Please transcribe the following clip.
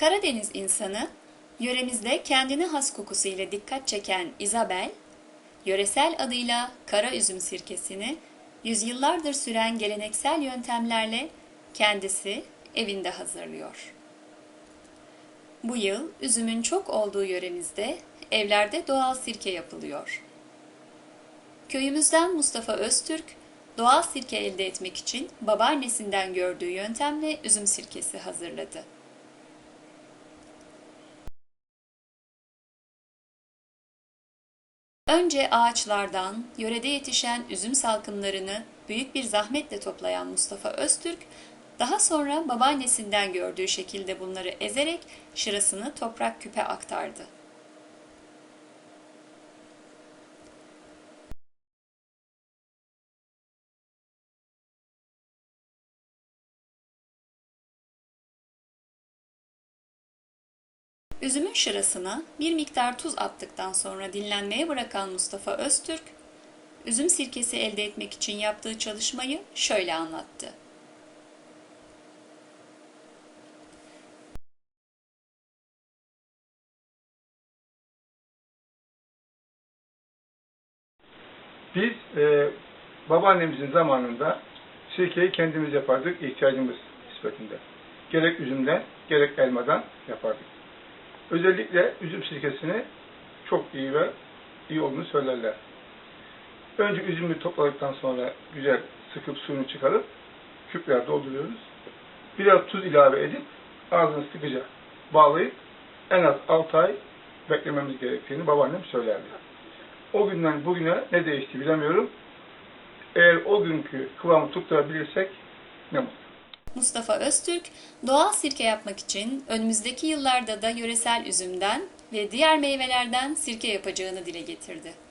Karadeniz insanı, yöremizde kendine has kokusu ile dikkat çeken Isabel, yöresel adıyla kara üzüm sirkesini yüzyıllardır süren geleneksel yöntemlerle kendisi evinde hazırlıyor. Bu yıl üzümün çok olduğu yöremizde evlerde doğal sirke yapılıyor. Köyümüzden Mustafa Öztürk, doğal sirke elde etmek için babaannesinden gördüğü yöntemle üzüm sirkesi hazırladı. Önce ağaçlardan, yörede yetişen üzüm salkımlarını büyük bir zahmetle toplayan Mustafa Öztürk, daha sonra babaannesinden gördüğü şekilde bunları ezerek şırasını toprak küpe aktardı. Üzümün şırasına bir miktar tuz attıktan sonra dinlenmeye bırakan Mustafa Öztürk, üzüm sirkesi elde etmek için yaptığı çalışmayı şöyle anlattı. Biz e, babaannemizin zamanında sirkeyi kendimiz yapardık ihtiyacımız nispetinde. Gerek üzümden, gerek elmadan yapardık. Özellikle üzüm sirkesini çok iyi ve iyi olduğunu söylerler. Önce üzümü topladıktan sonra güzel sıkıp suyunu çıkarıp küpler dolduruyoruz. Biraz tuz ilave edip ağzını sıkıca bağlayıp en az 6 ay beklememiz gerektiğini babaannem söylerdi. O günden bugüne ne değişti bilemiyorum. Eğer o günkü kıvamı tutturabilirsek ne mutlu. Mustafa Öztürk, doğal sirke yapmak için önümüzdeki yıllarda da yöresel üzümden ve diğer meyvelerden sirke yapacağını dile getirdi.